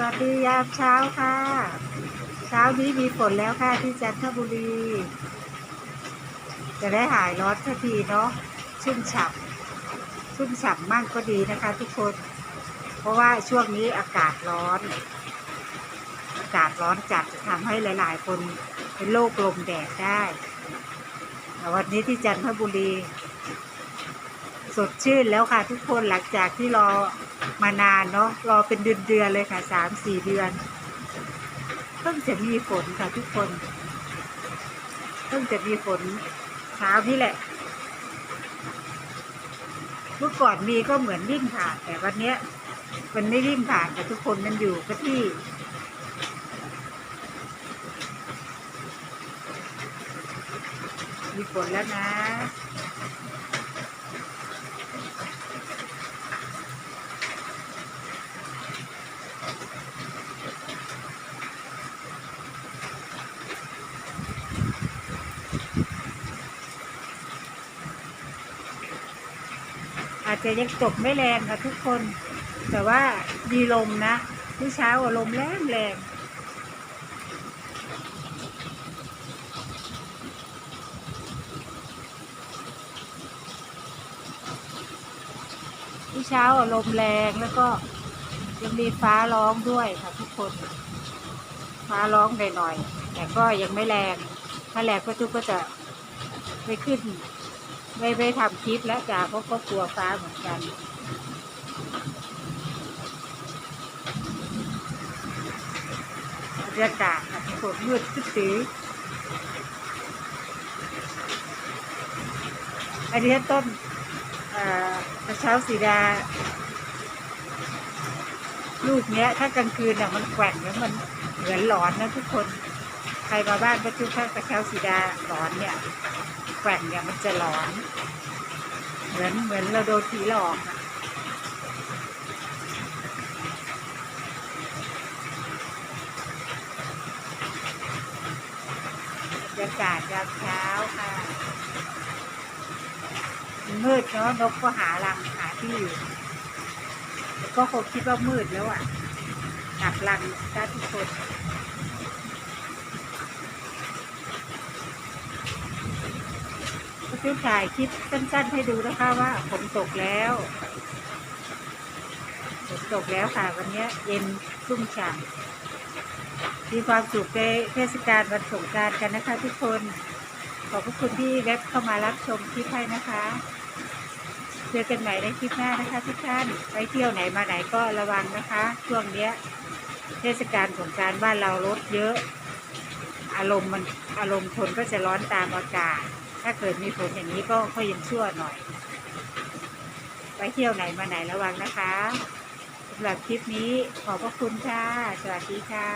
สวัสดียามเช้าค่ะ เช้านี้มีฝนแล้วค่ะที่จันทบุรี จะได้หายร้อนสักทีเนาะชุ่มฉ่ำชุ่มฉ่ำมั่งก็ดีนะคะ ทุกคน เพราะว่าช่วงนี้อากาศร้อน อากาศร้อนจัดจะทำให้หลาย ๆ คนเป็นโรคลมแดดได้แต่วันนี้ที่จันทบุรี สดชื่นแล้วค่ะทุกคนหลังจากที่รอ มานานเนาะรอเป็นเดือนเดือนเลยค่ะสามสี่เดือนเพิ่งจะมีฝนค่ะทุกคนเพิ่งจะมีฝนเช้านี่แหละ เมื่อก่อนมีก็เหมือนวิ่งผ่านแต่วันเนี้ย มันไม่วิ่งผ่านแต่ทุกคนมันอยู่กับที่ มีฝนแล้วนะ อาจจะยังตกไม่แรงค่ะทุกคน แต่ว่ามีลมนะเมื่อเช้าอะลมแรงแรงเมื่อเช้าอะลมแรงแล้วก็ยังมีฟ้าร้องด้วยค่ะทุกคน ฟ้าร้องหน่อยๆแต่ก็ยังไม่แรงถ้าแรงก็ทุกก็จะไม่ขึ้น ไม่ไม่ทำคลิปแล้วจ้าเพราะก็กลัวฟ้าเหมือนกันบรรยากาศค่ะฝนมืดตึ๊ดตื้ออันนี้ต้นเอ่อกระเช้าสีดา ลูกเนี้ย ถ้ากลางคืนน่ะมันแกว่งแล้วมันเหมือนหลอนนะทุกคน ใครมาบ้านก็จุกข้างกระเช้าสีดาหลอนเนี่ยแกว่งเนี่ยมันจะหลอน เหมือนเหมือนเราโดนผีหลอกอะบรรยากาศยามเช้าค่ะมืดเนาะนกก็หารังหาที่อยู่ก็คงคิดว่ามืดแล้วอะหนักรังได้ทุกคน ก็จะถ่ายคลิปสั้นๆ ให้ดูนะคะว่าฝนตกแล้วฝนตกแล้วค่ะ วันนี้เย็นชุ่มฉ่ำมีความสุขในเทศกาลวันสงการกันนะคะ ทุกคน ขอบพระคุณที่แวบเข้ามารับชมคลิปให้นะคะเจอกันใหม่ในคลิปหน้านะคะทุกท่านไปเที่ยวไหนมาไหนก็ระวังนะคะ ช่วงเนี้ย เทศกาลสงการบ้านเรารถเยอะ อารมณ์มันอารมณ์คนก็จะร้อนตามอากาศ ถ้าเกิดมีฝนอย่างนี้ก็ค่อยยังชั่วหน่อย ไปเที่ยวไหนมาไหนระวังนะคะสำหรับคลิปนี้ขอบพระคุณค่ะ สวัสดีค่ะ